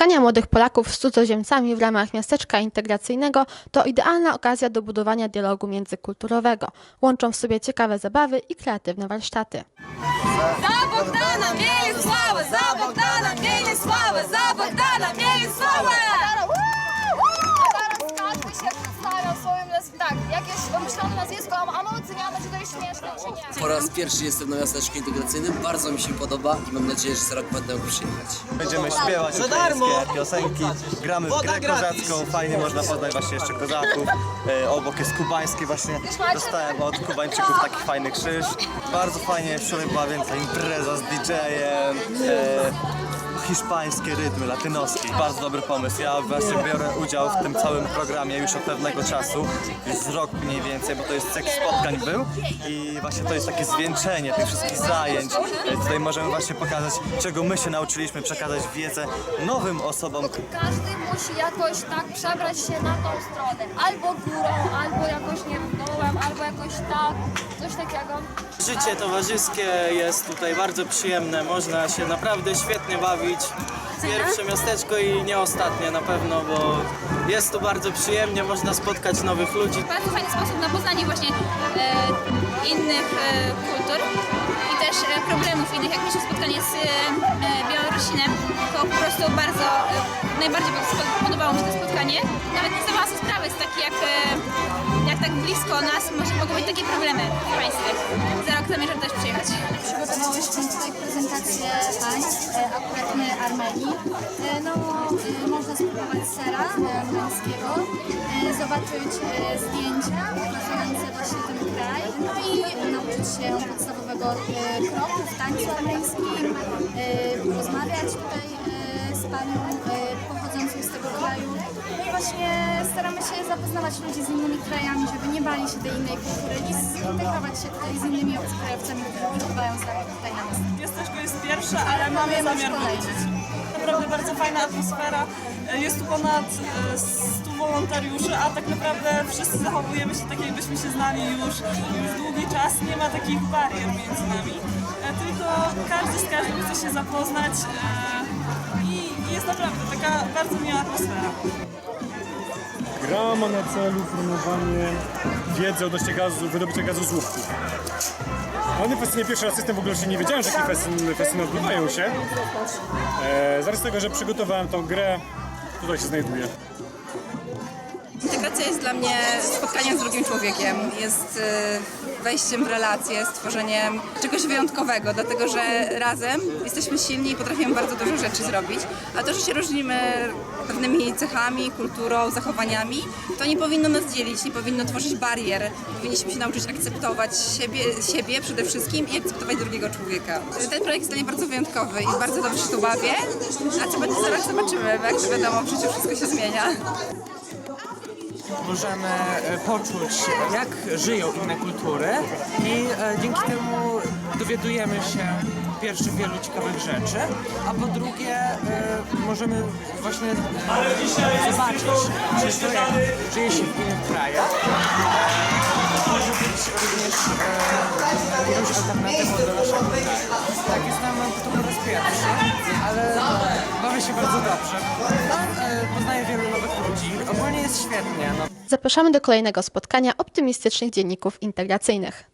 Spotkania młodych Polaków z cudzoziemcami w ramach miasteczka integracyjnego to idealna okazja do budowania dialogu międzykulturowego. Łączą w sobie ciekawe zabawy i kreatywne warsztaty. Za Bogdana sławę, za Bogdana sławę, za Bogdana sławę! Nazwiskiem. Tak, jakieś wymyślone nazwisko, a my oceniamy, czy to jest śmieszne, czy nie. Po raz pierwszy jestem na miasteczku integracyjnym, bardzo mi się podoba i mam nadzieję, że za rok będę mógł przyjechać. Będziemy śpiewać ukraińskie piosenki, gramy w grę kozacką, fajnie można poznać właśnie jeszcze kozaków. E, obok jest kubański właśnie, dostałem od kubańczyków taki fajny krzyż. Bardzo fajnie, wczoraj była więcej impreza z DJ-em, e, hiszpańskie rytmy, latynoskie. Bardzo dobry pomysł. Ja właśnie biorę udział w tym całym programie już od pewnego czasu, już z rok mniej więcej, bo to jest cykl spotkań był i właśnie to jest takie zwieńczenie tych wszystkich zajęć. Tutaj możemy właśnie pokazać, czego my się nauczyliśmy, przekazać wiedzę nowym osobom, Każdy musi jakoś tak przebrać się na tą stronę. Albo górą, albo jakoś nie wiem, albo jakoś tak, coś takiego. Życie towarzyskie jest tutaj bardzo przyjemne, można się naprawdę świetnie bawić. Pierwsze miasteczko i nie ostatnie na pewno, bo jest tu bardzo przyjemnie, można spotkać nowych ludzi. bardzo fajny sposób na poznanie właśnie e, innych e, kultur też e, problemów innych. Jak mieliśmy spotkanie z e, Białorusinem, to po prostu bardzo, e, najbardziej po- podobało mi się to spotkanie. Nawet nie zdawałam sobie sprawy z takich, jak, e, jak tak blisko nas może, mogą być takie problemy w państwie. Za rok zamierzam też przyjechać. Przygotowałyśmy tutaj prezentację państw, e, akurat Armenii. E, No, e, można spróbować sera e, armeńskiego, e, zobaczyć e, zdjęcia pokazujące właśnie ten kraj, no i nauczyć się podstawowego e, kroku w tańcu armeńskim, e, rozmawiać tutaj z panią pochodzącą z tego kraju. No i właśnie staramy się zapoznawać ludzi z innymi krajami, żeby nie bali się tej innej kultury i zintegrować się tutaj z innymi obcokrajowcami, którzy przebywają z nami tutaj na miasteczku. Miasteczko jest pierwsze, ale mamy zamiar wrócić. Naprawdę bardzo fajna atmosfera. Jest tu ponad e, 100 wolontariuszy, a tak naprawdę wszyscy zachowujemy się tak, jakbyśmy się znali już, już długi czas. Nie ma takich barier między nami. E, Tylko każdy z każdym chce się zapoznać e, i jest naprawdę taka bardzo miła atmosfera. Gra ma na celu promowanie wiedzy odnośnie gazu, wydobycia gazu z łupków. Mnie fascynuje pierwszy raz jestem, w ogóle się nie wiedziałem, że takie festyny, odbywają się. E, zaraz tego, że przygotowałem tą grę, tutaj się znajduję. Integracja jest dla mnie spotkaniem z drugim człowiekiem, jest y, wejściem w relacje, stworzeniem czegoś wyjątkowego, dlatego że razem jesteśmy silni i potrafimy bardzo dużo rzeczy zrobić, a to, że się różnimy pewnymi cechami, kulturą, zachowaniami, to nie powinno nas dzielić, nie powinno tworzyć barier. Powinniśmy się nauczyć akceptować siebie, siebie przede wszystkim i akceptować drugiego człowieka. Ten projekt jest dla mnie bardzo wyjątkowy i bardzo dobrze się tu bawię, a co będzie zaraz zobaczymy, bo jak to wiadomo, w wszystko się zmienia. Możemy e, poczuć, jak żyją inne kultury i e, dzięki temu dowiadujemy się po pierwsze wielu ciekawych rzeczy, a po drugie e, możemy właśnie zobaczyć, czy to żyje się w innych krajach. E, poznaję wielu nowych ludzi. Ogólnie jest świetnie. No. Zapraszamy do kolejnego spotkania optymistycznych dzienników integracyjnych.